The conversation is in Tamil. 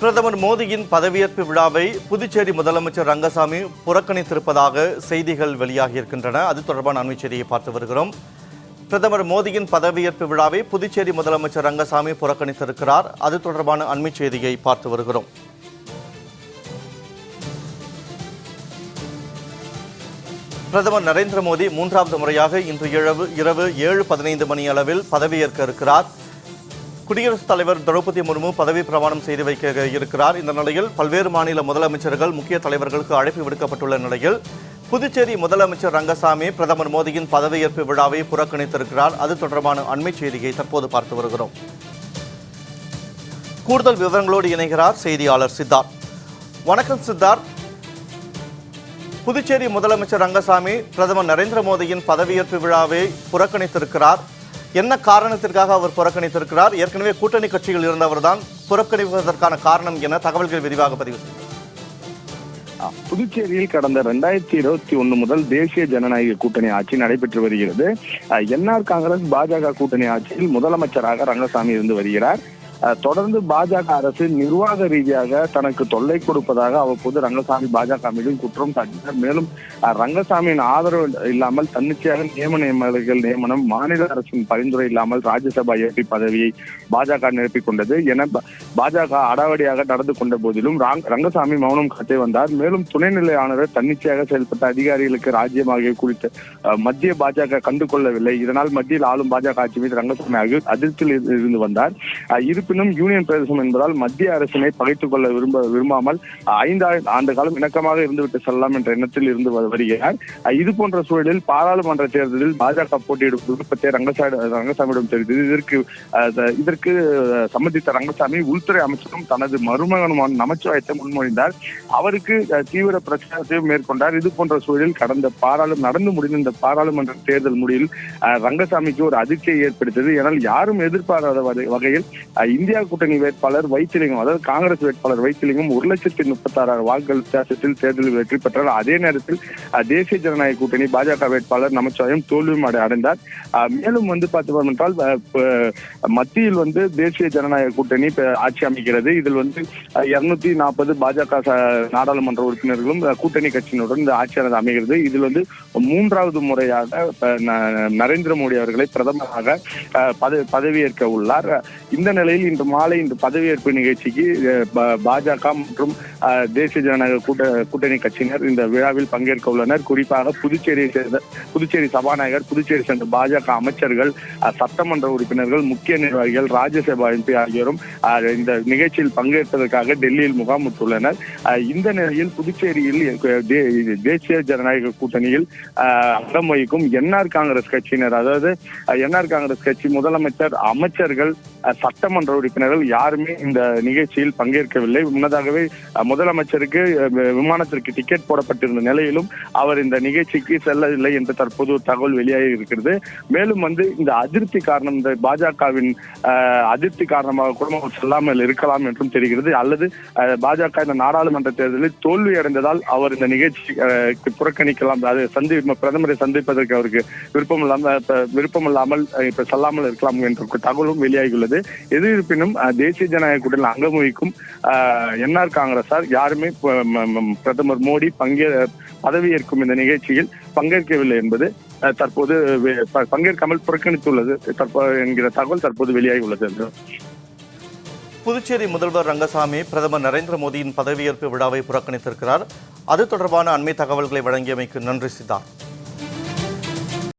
பிரதமர் மோடியின் பதவியேற்பு விழாவை புதுச்சேரி முதலமைச்சர் ரங்கசாமி புறக்கணித்திருப்பதாக செய்திகள் வெளியாகியிருக்கின்றன. அது தொடர்பான அண்மை செய்தியை பார்த்து வருகிறோம். பிரதமர் மோடியின் பதவியேற்பு விழாவை புதுச்சேரி முதலமைச்சர் ரங்கசாமி புறக்கணித்திருக்கிறார். அது தொடர்பான அண்மை செய்தியை பார்த்து வருகிறோம். பிரதமர் நரேந்திர மோடி மூன்றாவது முறையாக இன்று இரவு இரவு ஏழு பதினைந்து மணி அளவில் பதவியேற்க இருக்கிறார். குடியரசுத் தலைவர் திரௌபதி முர்மு பதவி பிரமாணம் செய்து வைக்க இருக்கிறார். இந்த நிலையில் பல்வேறு மாநில முதலமைச்சர்கள் முக்கிய தலைவர்களுக்கு அழைப்பு விடுக்கப்பட்டுள்ள நிலையில் புதுச்சேரி முதலமைச்சர் ரங்கசாமி பிரதமர் மோடியின் பதவியேற்பு விழாவை புறக்கணித்திருக்கிறார். அது தொடர்பான அண்மை செய்தியை தற்போது பார்த்து வருகிறோம். கூடுதல் விவரங்களோடு இணைகிறார் செய்தியாளர் சித்தார்த். வணக்கம் சித்தார்த். புதுச்சேரி முதலமைச்சர் ரங்கசாமி பிரதமர் நரேந்திர மோடியின் பதவியேற்பு விழாவை புறக்கணித்திருக்கிறார். என்ன காரணத்திற்காக அவர் புறக்கணித்திருக்கிறார்? ஏற்கனவே கூட்டணி கட்சிகள் இருந்தவர்தான் புறக்கணிப்பதற்கான காரணம் என தகவல்கள் விரிவாக பதிவு செய்யும் புதுச்சேரியில் கடந்த ரெண்டாயிரத்தி இருபத்தி ஒண்ணு முதல் தேசிய ஜனநாயக கூட்டணி ஆட்சி நடைபெற்று வருகிறது. என்ஆர் காங்கிரஸ் பாஜக கூட்டணி ஆட்சியில் முதலமைச்சராக ரங்கசாமி இருந்து வருகிறார். தொடர்ந்து பாஜக அரசு நிர்வாக ரீதியாக தனக்கு தொல்லை கொடுப்பதாக அவ்வப்போது ரங்கசாமி பாஜக மீதும் குற்றம் சாட்டினார். மேலும் ரங்கசாமியின் ஆதரவு இல்லாமல் தன்னிச்சையாக நியமன எம்எல்ஏகள் நியமனம் மாநில அரசின் பரிந்துரை இல்லாமல் ராஜ்யசபா எம்பி பதவியை பாஜக நிரப்பிக் கொண்டது என பாஜக அடாவடியாக நடந்து கொண்ட போதிலும் ராங்- ரங்கசாமி மௌனம் காட்டி வந்தார். மேலும் துணைநிலை ஆளுநர் தன்னிச்சையாக செயல்பட்ட அதிகாரிகளுக்கு ராஜ்யமாக ஆகிய குறித்து மத்திய பாஜக கண்டுகொள்ளவில்லை. இதனால் மத்தியில் ஆளும் பாஜக ஆட்சி மீது ரங்கசாமி அகு- அதிருப்தியில் இருந்து வந்தார். இரு இருப்பினும் யூனியன் பிரதேசம் என்பதால் மத்திய அரசினை பகைத்துக் கொள்ள விரும்ப விரும்பாமல் அஹ், ஐந்து ஆண்டு- காலம் இணக்கமாக இருந்துவிட்டு செல்லலாம் என்ற எண்ணத்தில் இருந்து வருகிறார். இது போன்ற சூழலில் பாராளுமன்ற தேர்தலில் பாஜக போட்டியிடும் விருப்பத்தை ரங்கசாமி ரங்கசாமியிடம் தெரிவித்தது. இதற்கு இதற்கு அஹ், சம்மதித்த ரங்கசாமி உள்துறை அமைச்சரும் தனது மருமகனுமான நமச்சிவாயத்தை முன்மொழிந்தார். அவருக்கு தீவிர பிரச்சாரத்தையும் மேற்கொண்டார். இது போன்ற சூழலில் கடந்த பாராளும் நடந்து முடிந்த இந்த பாராளுமன்ற தேர்தல் முடிவில் ரங்கசாமிக்கு ஒரு அதிர்ச்சியை ஏற்படுத்தியது. ஏனால் யாரும் எதிர்பாராத வகையில் இந்தியா கூட்டணி வேட்பாளர் வைத்திலிங்கம் அதாவது காங்கிரஸ் வேட்பாளர் வைத்திலிங்கம் ஒரு லட்சத்தி முப்பத்தாறாயிரம் வாக்குகள் வித்தியாசத்தில் தேர்தலில் வெற்றி பெற்றார். அதே நேரத்தில் தேசிய ஜனநாயக கூட்டணி பாஜக வேட்பாளர் நமச்சிவாயம் தோல்வியும் அடை- அடைந்தார். மேலும் வந்து பார்த்தோம் என்றால் மத்தியில் வந்து தேசிய ஜனநாயக கூட்டணி ஆட்சி அமைக்கிறது இதில் வந்து இருநூத்தி நாற்பது பாஜக நாடாளுமன்ற உறுப்பினர்களும் கூட்டணி கட்சியினுடன் இந்த ஆட்சியானது அமைகிறது. இதில் வந்து மூன்றாவது முறையாக ந- நரேந்திர மோடி அவர்களை பிரதமராக அஹ், பதவியேற்க உள்ளார். இந்த நிலையில் இன்று மாலை இன்று பதவியேற்பு நிகழ்ச்சிக்கு பாஜக மற்றும் தேசிய ஜனநாயக கூட்ட கூட்டணி கட்சியினர் இந்த விழாவில் பங்கேற்க உள்ளனர். குறிப்பாக புதுச்சேரியை சேர்ந்த புதுச்சேரி சபாநாயகர் புதுச்சேரி சென்ற பாஜக அமைச்சர்கள் சட்டமன்ற உறுப்பினர்கள் முக்கிய நிர்வாகிகள் ராஜ்யசபா எம்பி ஆகியோரும் இந்த நிகழ்ச்சியில் பங்கேற்பதற்காக டெல்லியில் முகாமிட்டுள்ளனர் இந்த நிலையில் புதுச்சேரியில் தேசிய ஜனநாயக கூட்டணியில் அஹ், அங்கம் வகிக்கும் என்ஆர் காங்கிரஸ் கட்சியினர் அதாவது என்ஆர் காங்கிரஸ் கட்சி முதலமைச்சர் அமைச்சர்கள் சட்டமன்ற உறுப்பினர்கள் யாருமே இந்த நிகழ்ச்சியில் பங்கேற்கவில்லை. முன்னதாகவே முதலமைச்சருக்கு விமானத்திற்கு டிக்கெட் போடப்பட்டிருந்த நிலையிலும் அவர் இந்த நிகழ்ச்சிக்கு செல்லவில்லை என்று தற்போது ஒரு தகவல் வெளியாகி இருக்கிறது. மேலும் வந்து இந்த அதிருப்தி காரணம் இந்த பாஜகவின் அதிருப்தி காரணமாக கூட அவர் செல்லாமல் இருக்கலாம் என்றும் தெரிகிறது. அல்லது பாஜக இந்த நாடாளுமன்ற தேர்தலில் தோல்வி அடைந்ததால் அவர் இந்த நிகழ்ச்சி புறக்கணிக்கலாம். அது சந்தி பிரதமரை சந்திப்பதற்கு அவருக்கு விருப்பம் இல்லாமல் விருப்பம் இல்லாமல் இப்ப செல்லாமல் இருக்கலாம் என்ற தகவலும் வெளியாகியுள்ளது. எதிர்ப்பு இருப்பினும் தேசிய ஜனநாயக கூட்டணியில் அங்கம் வகிக்கும் என்ஆர் காங்கிரசார் யாருமே பிரதமர் மோடி பங்கே பதவியேற்கும் இந்த நிகழ்ச்சியில் பங்கேற்கவில்லை என்பது அஹ், தற்போது பங்கேற்காமல் புறக்கணித்துள்ளது. தற்போது என்கிற தகவல் தற்போது வெளியாகி உள்ளது புதுச்சேரி முதல்வர் ரங்கசாமி பிரதமர் நரேந்திர மோடியின் பதவியேற்பு விழாவை புறக்கணித்திருக்கிறார். அது தொடர்பான அண்மை தகவல்களை வழங்கியமைக்கு நன்றி சித்தார்த்.